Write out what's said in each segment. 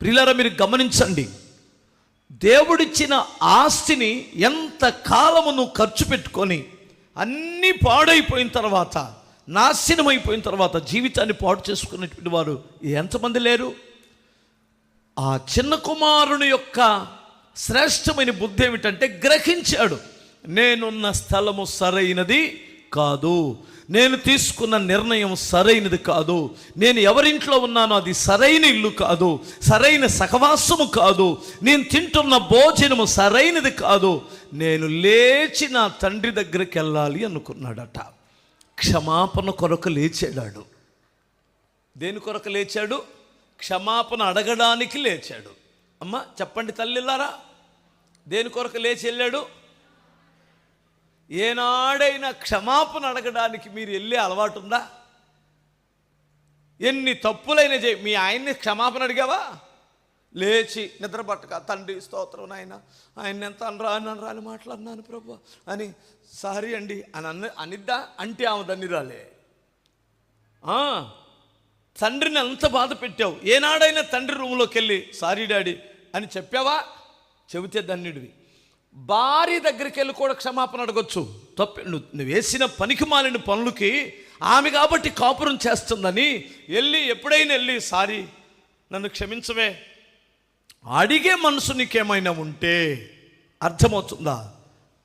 ప్రియులారా మీరు గమనించండి. దేవుడిచ్చిన ఆస్తిని ఎంత కాలము నువ్వు ఖర్చు పెట్టుకొని అన్నీ పాడైపోయిన తర్వాత నాశనం అయిపోయిన తర్వాత జీవితాన్ని పాడు చేసుకున్నటువంటి వారు ఎంతమంది లేరు? ఆ చిన్న కుమారుని యొక్క శ్రేష్టమైన బుద్ధి ఏమిటంటే గ్రహించాడు నేనున్న స్థలము సరైనది కాదు. నేను తీసుకున్న నిర్ణయం సరైనది కాదు. నేను ఎవరింట్లో ఉన్నానో అది సరైన ఇల్లు కాదు. సరైన సహవాసము కాదు. నేను తింటున్న భోజనము సరైనది కాదు. నేను లేచి నా తండ్రి దగ్గరికి వెళ్ళాలి అనుకున్నాడట. క్షమాపణ కొరకు లేచాడాడు. దేని కొరకు లేచాడు? క్షమాపణ అడగడానికి లేచాడు. అమ్మ చెప్పండి తల్లిలారా. దేని కొరకు లేచి వెళ్ళాడు? ఏనాడైనా క్షమాపణ అడగడానికి మీరు వెళ్ళే అలవాటు ఉందా ఎన్ని తప్పులైనా చేయి. మీ ఆయన్ని క్షమాపణ అడిగావా? లేచి నిద్రపట్టక తండ్రి స్తోత్రం నాయన ఆయన ఎంత అనరా అని రాని మాట్లాడినాను ప్రభు అని సారీ అండి అని అన్న అనిద్దా? అంటే ఆమె దాన్ని రాలే. ఆ, తండ్రిని అంత బాధ పెట్టావు. ఏనాడైనా తండ్రి రూమ్లోకి వెళ్ళి సారీ డాడీ అని చెప్పావా? చెబితే ధన్యుడివి భార్య దగ్గరికి వెళ్ళి కూడా క్షమాపణ అడగొచ్చు. తప్ప నువ్వు నువ్వు వేసిన పనికి మాలిన పనులకి ఆమె కాబట్టి కాపురం చేస్తుందని వెళ్ళి ఎప్పుడైనా వెళ్ళి సారీ నన్ను క్షమించవే. అడిగే మనసు నీకేమైనా ఉంటే అర్థమవుతుందా?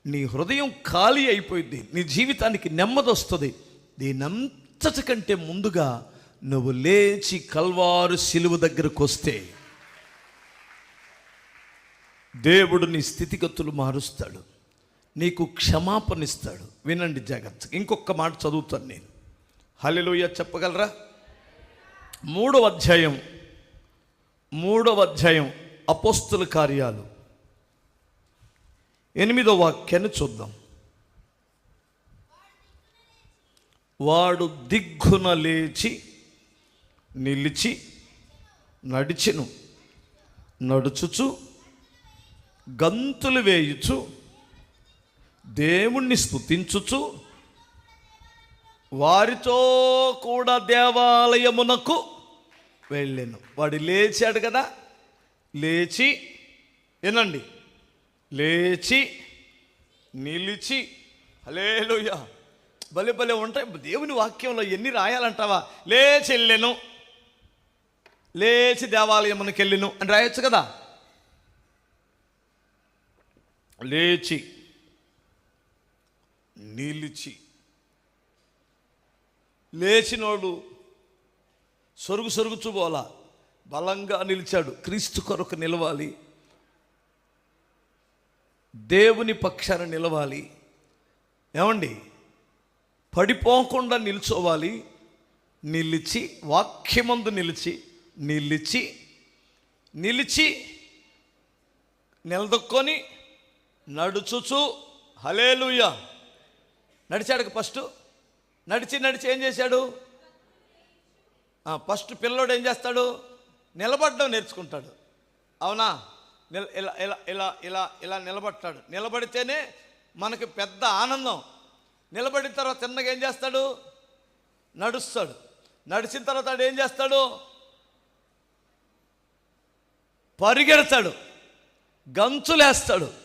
నీ హృదయం ఖాళీ అయిపోయింది నీ జీవితానికి నెమ్మది వస్తుంది. దీనంతటికంటే ముందుగా నువ్వు లేచి కల్వారు సిలువ దగ్గరకు వస్తే దేవుడు నీ స్థితిగతులు మారుస్తాడు. నీకు క్షమాపణ ఇస్తాడు వినండి జాగ్రత్త ఇంకొక మాట చదువుతాను నేను. హలిలోయ చెప్పగలరా? మూడవ అధ్యాయం. మూడవ అధ్యాయం అపోస్తుల కార్యాలు. ఎనిమిదో వాక్యాన్ని చూద్దాం. వాడు దిగ్గున లేచి నిలిచి నడిచిను నడుచుచు గంతులు వేయుచు దేవుణ్ణి స్థుతించుచు వారితో కూడా దేవాలయమునకు వెళ్ళాను. వాడు లేచాడు కదా లేచి వినండి లేచి నిలిచి హలేలుయ భలే భలే ఉంటాయి. దేవుని వాక్యంలో ఎన్ని రాయాలంటావా? లేచి వెళ్ళాను లేచి దేవాలయమునకు వెళ్ళాను అని రాయొచ్చు కదా? లేచి నిలిచి. లేచినోడు సొరుగు సొరుగుచు పోలా బలంగా నిలిచాడు. క్రీస్తు కొరకు నిలవాలి. దేవుని పక్షాన నిలవాలి. ఏమండి? పడిపోకుండా నిల్చోవాలి. నిలిచి వాక్యమందు నిలిచి నిలిచి నిలిచి నిలదొక్కొని నడుచుచు. హలేలుయ నడిచాడు ఫస్ట్. నడిచి నడిచి ఏం చేశాడు? ఫస్ట్ పిల్లోడు ఏం చేస్తాడు? నిలబడడం నేర్చుకుంటాడు. అవునా? ఇలా ఇలా ఇలా ఇలా ఇలా నిలబడతాడు. నిలబడితేనే మనకి పెద్ద ఆనందం. నిలబడిన తర్వాత చిన్నగా ఏం చేస్తాడు? నడుస్తాడు. నడిచిన తర్వాత ఏం చేస్తాడు? పరిగెడతాడు. గంతులేస్తాడు.